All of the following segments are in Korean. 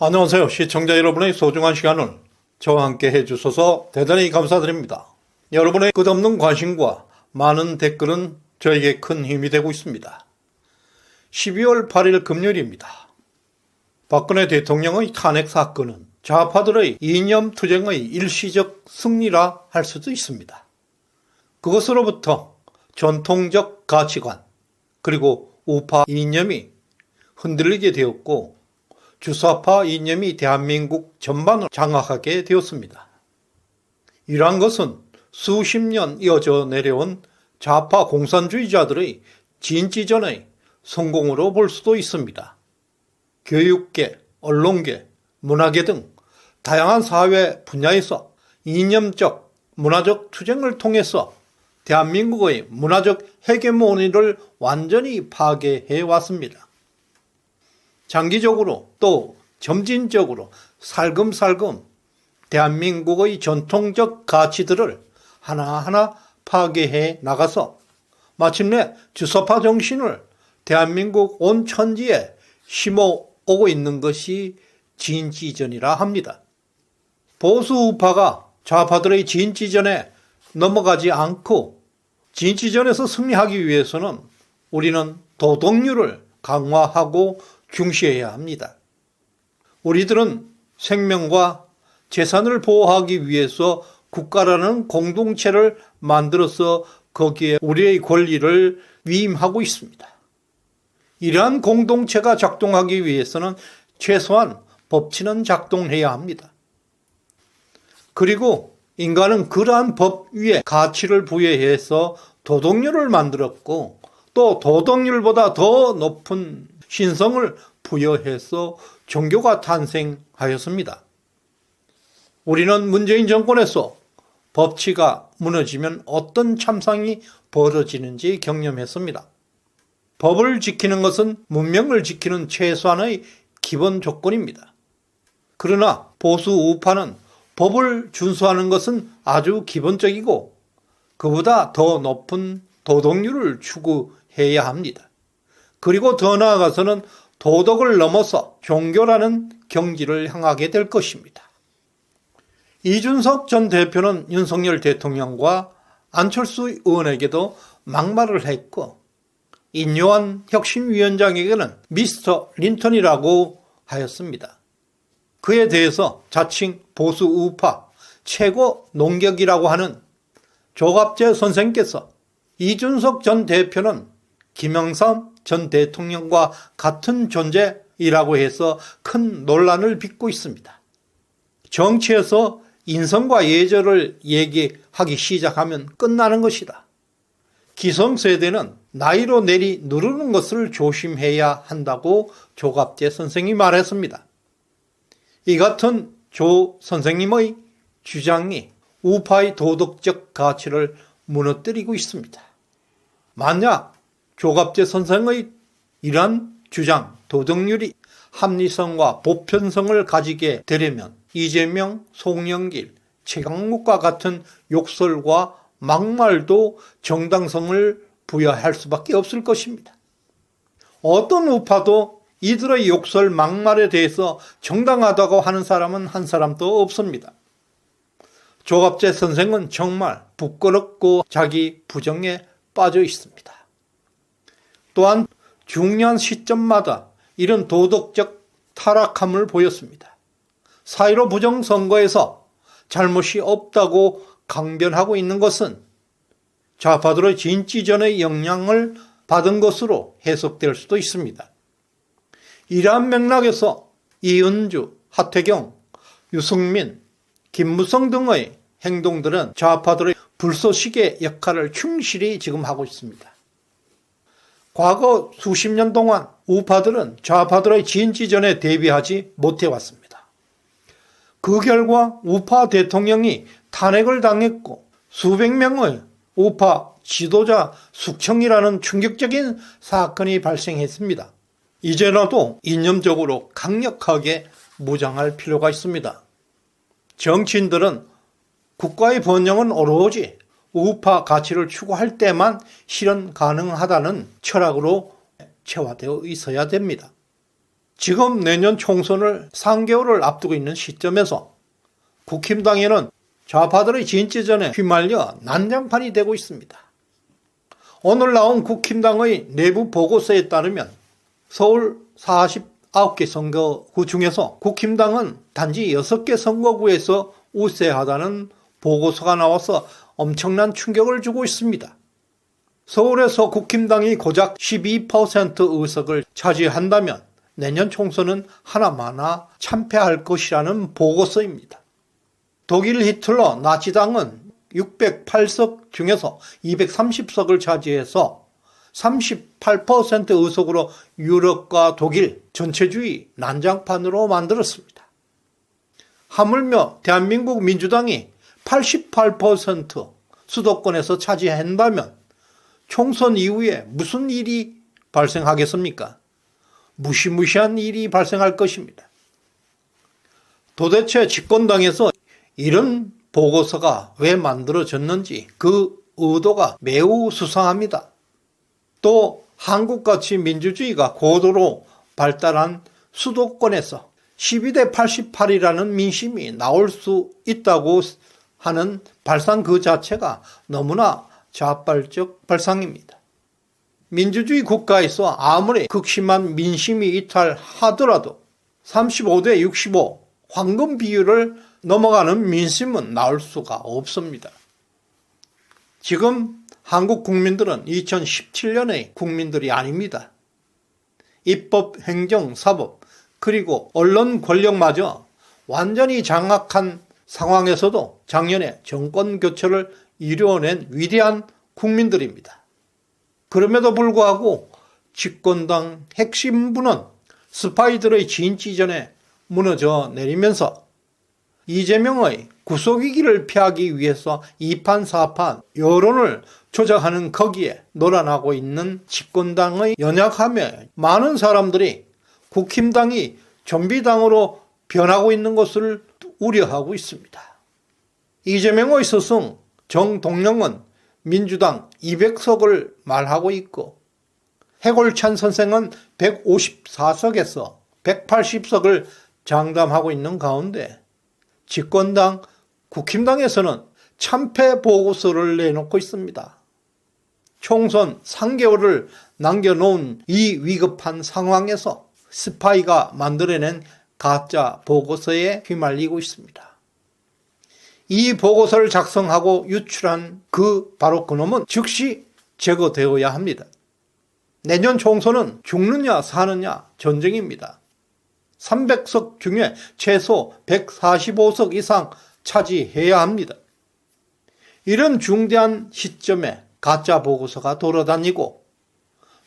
안녕하세요. 시청자 여러분의 소중한 시간을 저와 함께 해주셔서 대단히 감사드립니다. 여러분의 끝없는 관심과 많은 댓글은 저에게 큰 힘이 되고 있습니다. 12월 8일 금요일입니다. 박근혜 대통령의 탄핵 사건은 좌파들의 이념 투쟁의 일시적 승리라 할 수도 있습니다. 그것으로부터 전통적 가치관, 그리고 우파 이념이 흔들리게 되었고, 주사파 이념이 대한민국 전반을 장악하게 되었습니다. 이러한 것은 수십 년 이어져 내려온 좌파 공산주의자들의 진지전의 성공으로 볼 수도 있습니다. 교육계, 언론계, 문화계 등 다양한 사회 분야에서 이념적, 문화적 투쟁을 통해서 대한민국의 문화적 헤게모니를 완전히 파괴해 왔습니다. 장기적으로 또 점진적으로 살금살금 대한민국의 전통적 가치들을 하나하나 파괴해 나가서 마침내 주사파 정신을 대한민국 온 천지에 심어 오고 있는 것이 진지전이라 합니다. 보수 우파가 좌파들의 진지전에 넘어가지 않고 진지전에서 승리하기 위해서는 우리는 도덕률을 강화하고 중시해야 합니다. 우리들은 생명과 재산을 보호하기 위해서 국가라는 공동체를 만들어서 거기에 우리의 권리를 위임하고 있습니다. 이러한 공동체가 작동하기 위해서는 최소한 법치는 작동해야 합니다. 그리고 인간은 그러한 법 위에 가치를 부여해서 도덕률을 만들었고 또 도덕률보다 더 높은 신성을 부여해서 종교가 탄생하였습니다. 우리는 문재인 정권에서 법치가 무너지면 어떤 참상이 벌어지는지 경험했습니다. 법을 지키는 것은 문명을 지키는 최소한의 기본 조건입니다. 그러나 보수 우파는 법을 준수하는 것은 아주 기본적이고 그보다 더 높은 도덕률을 추구해야 합니다. 그리고 더 나아가서는 도덕을 넘어서 종교라는 경지를 향하게 될 것입니다. 이준석 전 대표는 윤석열 대통령과 안철수 의원에게도 막말을 했고 인요한 혁신위원장에게는 미스터 린턴이라고 하였습니다. 그에 대해서 자칭 보수 우파 최고 농격이라고 하는 조갑재 선생께서 이준석 전 대표는 김영삼 전 대통령과 같은 존재이라고 해서 큰 논란을 빚고 있습니다. 정치에서 인성과 예절을 얘기하기 시작하면 끝나는 것이다. 기성세대는 나이로 내리 누르는 것을 조심해야 한다고 조갑재 선생이 말했습니다. 이 같은 조 선생님의 주장이 우파의 도덕적 가치를 무너뜨리고 있습니다. 만약 조갑재 선생의 이러한 주장, 도덕률이 합리성과 보편성을 가지게 되려면 이재명, 송영길, 최강욱과 같은 욕설과 막말도 정당성을 부여할 수밖에 없을 것입니다. 어떤 우파도 이들의 욕설, 막말에 대해서 정당하다고 하는 사람은 한 사람도 없습니다. 조갑재 선생은 정말 부끄럽고 자기 부정에 빠져 있습니다. 또한 중요한 시점마다 이런 도덕적 타락함을 보였습니다. 사이로 부정선거에서 잘못이 없다고 강변하고 있는 것은 좌파들의 진지전의 영향을 받은 것으로 해석될 수도 있습니다. 이러한 맥락에서 이은주, 하태경, 유승민, 김무성 등의 행동들은 좌파들의 불쏘시개 역할을 충실히 지금 하고 있습니다. 과거 수십 년 동안 우파들은 좌파들의 진지전에 대비하지 못해왔습니다. 그 결과 우파 대통령이 탄핵을 당했고 수백 명의 우파 지도자 숙청이라는 충격적인 사건이 발생했습니다. 이제라도 이념적으로 강력하게 무장할 필요가 있습니다. 정치인들은 국가의 번영은 오로지 우파 가치를 추구할 때만 실현 가능하다는 철학으로 체화되어 있어야 됩니다. 지금 내년 총선을 3개월을 앞두고 있는 시점에서 국힘당에는 좌파들의 진지전에 휘말려 난장판이 되고 있습니다. 오늘 나온 국힘당의 내부 보고서에 따르면 서울 49개 선거구 중에서 국힘당은 단지 6개 선거구에서 우세하다는 보고서가 나와서 엄청난 충격을 주고 있습니다. 서울에서 국힘당이 고작 12% 의석을 차지한다면 내년 총선은 하나마나 참패할 것이라는 보고서입니다. 독일 히틀러 나치당은 608석 중에서 230석을 차지해서 38% 의석으로 유럽과 독일 전체주의 난장판으로 만들었습니다. 하물며 대한민국 민주당이 88% 수도권에서 차지한다면 총선 이후에 무슨 일이 발생하겠습니까? 무시무시한 일이 발생할 것입니다. 도대체 집권당에서 이런 보고서가 왜 만들어졌는지 그 의도가 매우 수상합니다. 또 한국같이 민주주의가 고도로 발달한 수도권에서 12대 88이라는 민심이 나올 수 있다고 하는 발상 그 자체가 너무나 자발적 발상입니다. 민주주의 국가에서 아무리 극심한 민심이 이탈하더라도 35대 65 황금 비율을 넘어가는 민심은 나올 수가 없습니다. 지금 한국 국민들은 2017년의 국민들이 아닙니다. 입법, 행정, 사법, 그리고 언론 권력마저 완전히 장악한 상황에서도 작년에 정권 교체를 이루어낸 위대한 국민들입니다. 그럼에도 불구하고 집권당 핵심부는 스파이들의 진지전에 무너져 내리면서 이재명의 구속위기를 피하기 위해서 이판사판 여론을 조작하는 거기에 놀아나고 있는 집권당의 연약함에 많은 사람들이 국힘당이 좀비당으로 변하고 있는 것을 우려하고 있습니다. 이재명의 스승 정동영은 민주당 200석을 말하고 있고 해골찬 선생은 154석에서 180석을 장담하고 있는 가운데 집권당 국힘당에서는 참패 보고서를 내놓고 있습니다. 총선 3개월을 남겨놓은 이 위급한 상황에서 스파이가 만들어낸 가짜 보고서에 휘말리고 있습니다. 이 보고서를 작성하고 유출한 그 바로 그놈은 즉시 제거되어야 합니다. 내년 총선은 죽느냐 사느냐 전쟁입니다. 300석 중에 최소 145석 이상 차지해야 합니다. 이런 중대한 시점에 가짜 보고서가 돌아다니고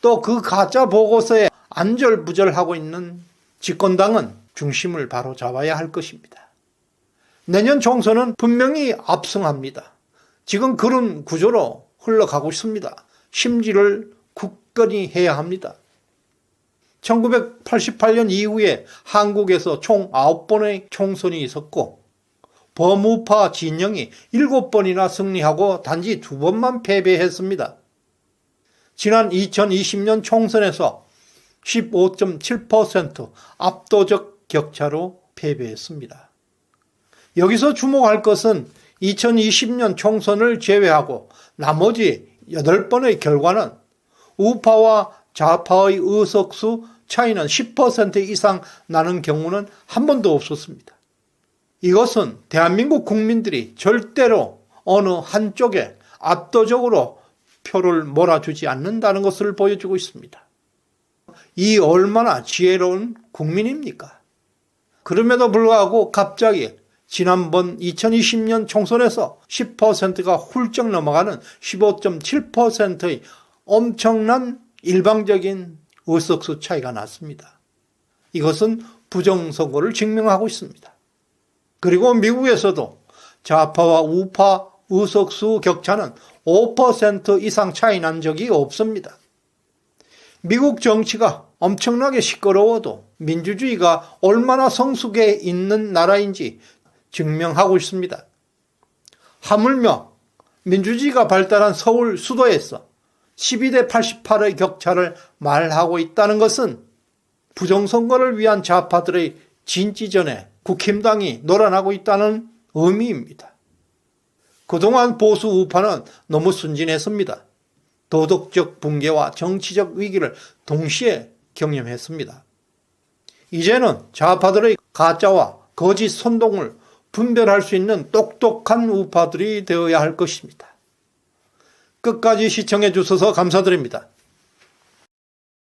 또 그 가짜 보고서에 안절부절하고 있는 집권당은 중심을 바로 잡아야 할 것입니다. 내년 총선은 분명히 압승합니다. 지금 그런 구조로 흘러가고 있습니다. 심지를 굳건히 해야 합니다. 1988년 이후에 한국에서 총 9번의 총선이 있었고 범우파 진영이 7번이나 승리하고 단지 2번만 패배했습니다. 지난 2020년 총선에서 15.7% 압도적 격차로 패배했습니다. 여기서 주목할 것은 2020년 총선을 제외하고 나머지 8번의 결과는 우파와 좌파의 의석수 차이는 10% 이상 나는 경우는 한 번도 없었습니다. 이것은 대한민국 국민들이 절대로 어느 한쪽에 압도적으로 표를 몰아주지 않는다는 것을 보여주고 있습니다. 이 얼마나 지혜로운 국민입니까? 그럼에도 불구하고 갑자기 지난번 2020년 총선에서 10%가 훌쩍 넘어가는 15.7%의 엄청난 일방적인 의석수 차이가 났습니다. 이것은 부정선거를 증명하고 있습니다. 그리고 미국에서도 좌파와 우파 의석수 격차는 5% 이상 차이 난 적이 없습니다. 미국 정치가 엄청나게 시끄러워도 민주주의가 얼마나 성숙해 있는 나라인지 증명하고 있습니다. 하물며 민주주의가 발달한 서울 수도에서 12대 88의 격차를 말하고 있다는 것은 부정선거를 위한 좌파들의 진지전에 국힘당이 놀아나고 있다는 의미입니다. 그동안 보수 우파는 너무 순진했습니다. 도덕적 붕괴와 정치적 위기를 동시에 경험했습니다. 이제는 좌파들의 가짜와 거짓 선동을 분별할 수 있는 똑똑한 우파들이 되어야 할 것입니다. 끝까지 시청해 주셔서 감사드립니다.